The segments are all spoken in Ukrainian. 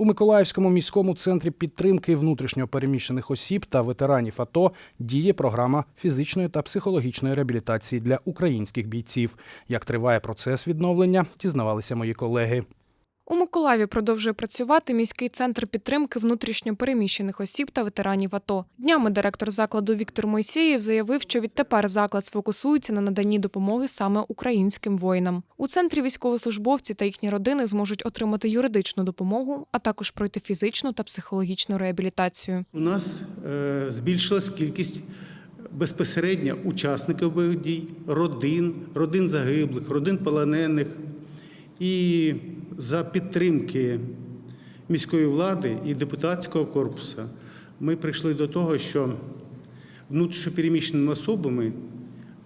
У Миколаївському міському центрі підтримки внутрішньопереміщених осіб та ветеранів АТО діє програма фізичної та психологічної реабілітації для українських бійців. Як триває процес відновлення, дізнавалися мої колеги. У Миколаєві продовжує працювати міський центр підтримки внутрішньо переміщених осіб та ветеранів АТО. Днями директор закладу Віктор Мойсєєв заявив, що відтепер заклад сфокусується на наданні допомоги саме українським воїнам. У центрі військовослужбовці та їхні родини зможуть отримати юридичну допомогу, а також пройти фізичну та психологічну реабілітацію. У нас е, збільшилась кількість безпосередньо учасників бойових дій, родин, родин загиблих, родин полонених. І за підтримки міської влади і депутатського корпусу ми прийшли до того, що внутрішньопереміщеними особами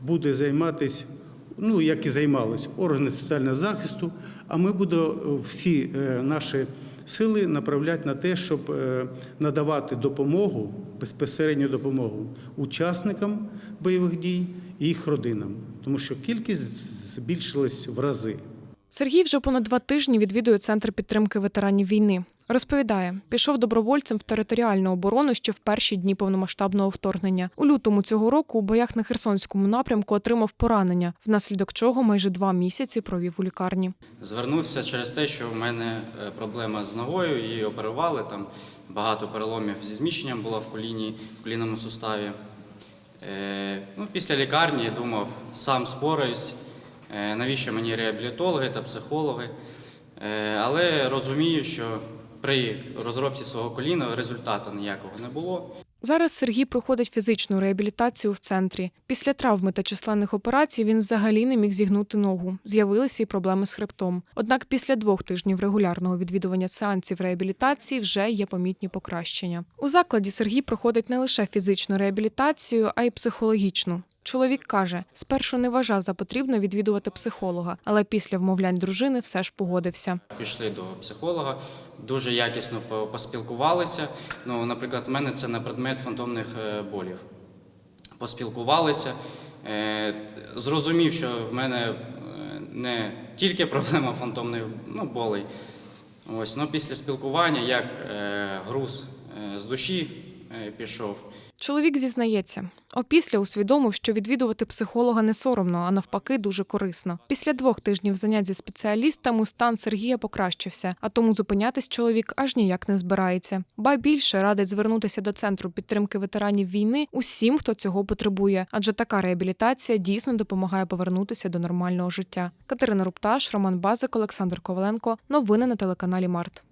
буде займатися, ну як і займалися, органи соціального захисту, а ми будемо всі е, наші сили направляти на те, щоб е, надавати допомогу, безпосередню допомогу учасникам бойових дій і їх родинам, тому що кількість збільшилась в рази. Сергій вже понад два тижні відвідує центр підтримки ветеранів війни. Розповідає, пішов добровольцем в територіальну оборону ще в перші дні повномасштабного вторгнення. У лютому цього року у боях на Херсонському напрямку отримав поранення, внаслідок чого майже два місяці провів у лікарні. Звернувся через те, що в мене е, проблема з ногою, її оперували. Там багато переломів зі зміщенням було в коліні, в колінному суставі. Е, ну, після лікарні думав, сам спораюсь, навіщо мені реабілітологи та психологи. Е, але розумію, що при розробці свого коліна результату ніякого не було. Зараз Сергій проходить фізичну реабілітацію в центрі. Після травми та численних операцій він взагалі не міг зігнути ногу. З'явилися й проблеми з хребтом. Однак після двох тижнів регулярного відвідування сеансів реабілітації вже є помітні покращення. У закладі Сергій проходить не лише фізичну реабілітацію, а й психологічну. Чоловік каже, спершу не вважав за потрібно відвідувати психолога, але після вмовлянь дружини все ж погодився. Пішли до психолога, дуже якісно поспілкувалися. Ну, наприклад, в мене це на предмет фантомних е, болів. Поспілкувалися, е, зрозумів, що в мене е, не тільки проблема фантомних ну, болей. Ось, ну, після спілкування як груз з душі пішов. Чоловік зізнається, опісля усвідомив, що відвідувати психолога не соромно, а навпаки, дуже корисно. Після двох тижнів занять зі спеціалістами стан Сергія покращився, а тому зупинятись чоловік аж ніяк не збирається. Ба більше радить звернутися до центру підтримки ветеранів війни усім, хто цього потребує, адже така реабілітація дійсно допомагає повернутися до нормального життя. Катерина Рупташ, Роман Базик, Олександр Коваленко. Новини на телеканалі Март.